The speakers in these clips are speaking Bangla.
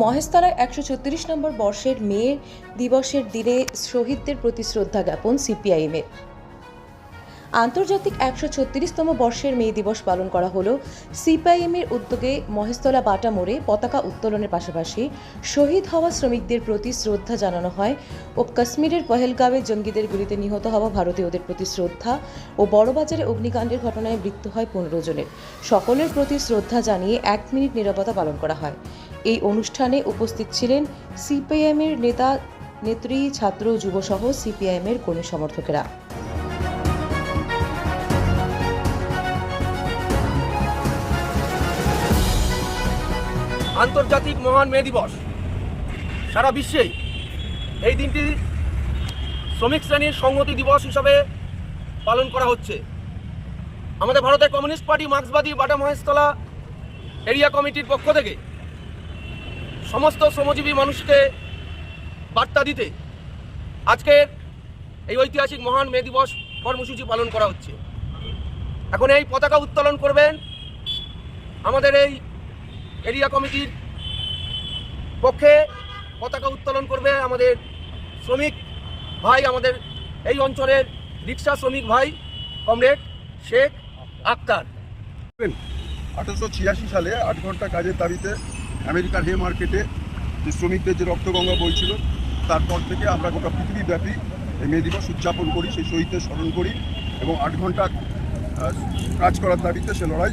মহেশতলায় একশো ছত্রিশ নম্বর বর্ষের মে দিবসের দিনে শহীদদের প্রতি শ্রদ্ধা জ্ঞাপন সিপিআইএমের। আন্তর্জাতিক একশো ছত্রিশতম বর্ষের মে দিবস পালন করা হলো সিপিআইএমের উদ্যোগে মহেশতলা বাটা মোড়ে পতাকা উত্তোলনের পাশাপাশি শহীদ হওয়া শ্রমিকদের প্রতি শ্রদ্ধা জানানো হয় ও কাশ্মীরের পহেলগাঁওয়ে জঙ্গিদের গুলিতে নিহত হওয়া ভারতীয়দের প্রতি শ্রদ্ধা ও বড়বাজারে অগ্নিকাণ্ডের ঘটনায় মৃত্যু হয় পনেরো জনের। সকলের প্রতি শ্রদ্ধা জানিয়ে এক মিনিট নিরাপত্তা পালন করা হয়। এই অনুষ্ঠানে উপস্থিত ছিলেন সিপিআইএমের নেতা, নেত্রী, ছাত্র, যুবসহ সিপিআইএমের কর্মী সমর্থকেরা। আন্তর্জাতিক মহান মে দিবস। সারা বিশ্বেই এই দিনটি শ্রমিক শ্রেণির সংহতি দিবস হিসাবে পালন করা হচ্ছে। আমাদের ভারতের কমিউনিস্ট পার্টি, মার্ক্সবাদী, বাটা মহেশতলা এরিয়া কমিটির পক্ষ থেকে সমস্ত শ্রমজীবী মানুষকে বার্তা দিতে আজকের এই ঐতিহাসিক মহান মে দিবস কর্মসূচি পালন করা হচ্ছে। এখন এই পতাকা উত্তোলন করবেন আমাদের এই এরিয়া কমিটির পক্ষে পতাকা উত্তোলন করবে আমাদের শ্রমিক ভাই, আমাদের এই অঞ্চলের রিক্সা শ্রমিক ভাই, কমরেড শেখ আক্তার। আঠারোশো ছিয়াশি সালে আট ঘণ্টা কাজের দাবিতে আমেরিকার হে মার্কেটে যে শ্রমিকদের যে রক্তগঙ্গা বইছিল তারপর থেকে আমরা গোটা পৃথিবীব্যাপী এই মে দিবস উদযাপন করি, সেই শহীদদের স্মরণ করি এবং আট ঘণ্টা কাজ করার দাবিতে সে লড়াই,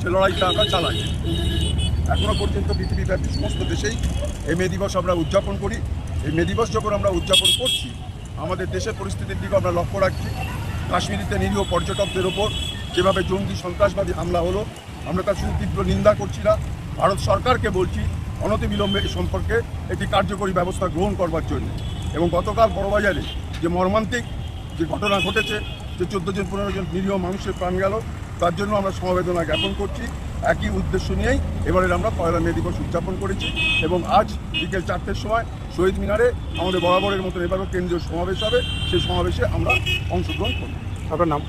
সে লড়াইটা আমরা চালাই। এখনও পর্যন্ত পৃথিবীব্যাপী সমস্ত দেশেই এই মে দিবস আমরা উদযাপন করি। এই মে দিবস যখন আমরা উদযাপন করছি, আমাদের দেশের পরিস্থিতির দিকে আমরা লক্ষ্য রাখছি। কাশ্মীরিতে নিরীহ পর্যটকদের ওপর যেভাবে জঙ্গি সন্ত্রাসবাদী হামলা হলো, আমরা তার শুধু তীব্র নিন্দা করছি না। ভারত সরকারকে বলছি অনতিবিলম্বে এই সম্পর্কে একটি কার্যকরী ব্যবস্থা গ্রহণ করবার জন্য। এবং গতকাল বড়বাজারে যে মর্মান্তিক যে ঘটনা ঘটেছে যে চোদ্দ জন পনেরো জন নিরীহ মানুষের প্রাণ গেল তার জন্য আমরা সমবেদনা জ্ঞাপন করছি। একই উদ্দেশ্য নিয়েই এবারে আমরা পয়লা মে দিবস উদযাপন করেছি এবং আজ বিকেল চারটের সময় শহীদ মিনারে আমাদের বরাবরের মতন এবারও কেন্দ্রীয় সমাবেশ হবে। সেই সমাবেশে আমরা অংশগ্রহণ করব। আপনার নাম?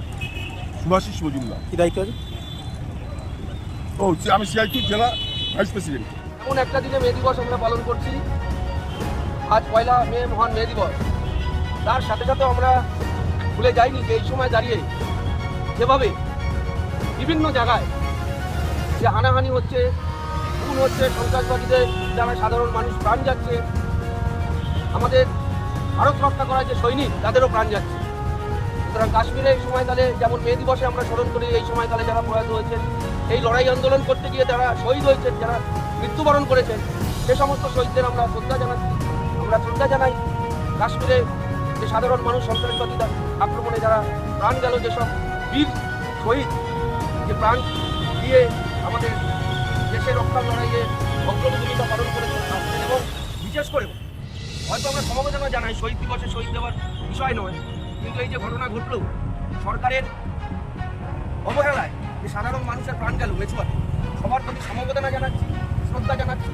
সুভাষিস মজুমদার। কি দায়িত্ব ও আমি সিআইটি জেলা ভাইস প্রেসিডেন্ট। এমন একটা দিনে মে দিবস আমরা পালন করছি। আজ পয়লা মে মহান মে দিবস। তার সাথে সাথে আমরা ভুলে যাইনি যে এই সময় দাঁড়িয়ে যেভাবে বিভিন্ন জায়গায় যে হানাহানি হচ্ছে, খুন হচ্ছে, সন্ত্রাসবাদীদের যারা সাধারণ মানুষ প্রাণ যাচ্ছে, আমাদের ভারত রক্ষা করার যে সৈনিক, তাদেরও প্রাণ যাচ্ছে। সুতরাং কাশ্মীরে এই সময়কালে যেমন মে দিবসে আমরা স্মরণ করি, এই সময়কালে যারা প্রয়াত হয়েছেন, এই লড়াই আন্দোলন করতে গিয়ে যারা শহীদ হয়েছেন, যারা মৃত্যুবরণ করেছেন, সে সমস্ত শহীদদের আমরা শ্রদ্ধা জানাচ্ছি। আমরা শ্রদ্ধা জানাই কাশ্মীরে যে সাধারণ মানুষ, সন্ত্রাসবাদী আক্রমণে যারা প্রাণ গেল যেসব বীর শহীদ, যে প্রাণ দিয়ে আমাদের দেশের রক্ষার লড়াইয়ে অগ্রণী ভূমিকা পালন করেছেন এবং বিশেষ করে হয়তো আমরা সমবেদনা জানাই, শহীদ দিবসে শহীদ দেওয়ার বিষয় নয় কিন্তু এই যে ঘটনা ঘটলো, সরকারের অবহেলায় যে সাধারণ মানুষের প্রাণ গেল মেছুয়াতে সবার প্রতি সমবেদনা জানাচ্ছি, শ্রদ্ধা জানাচ্ছি।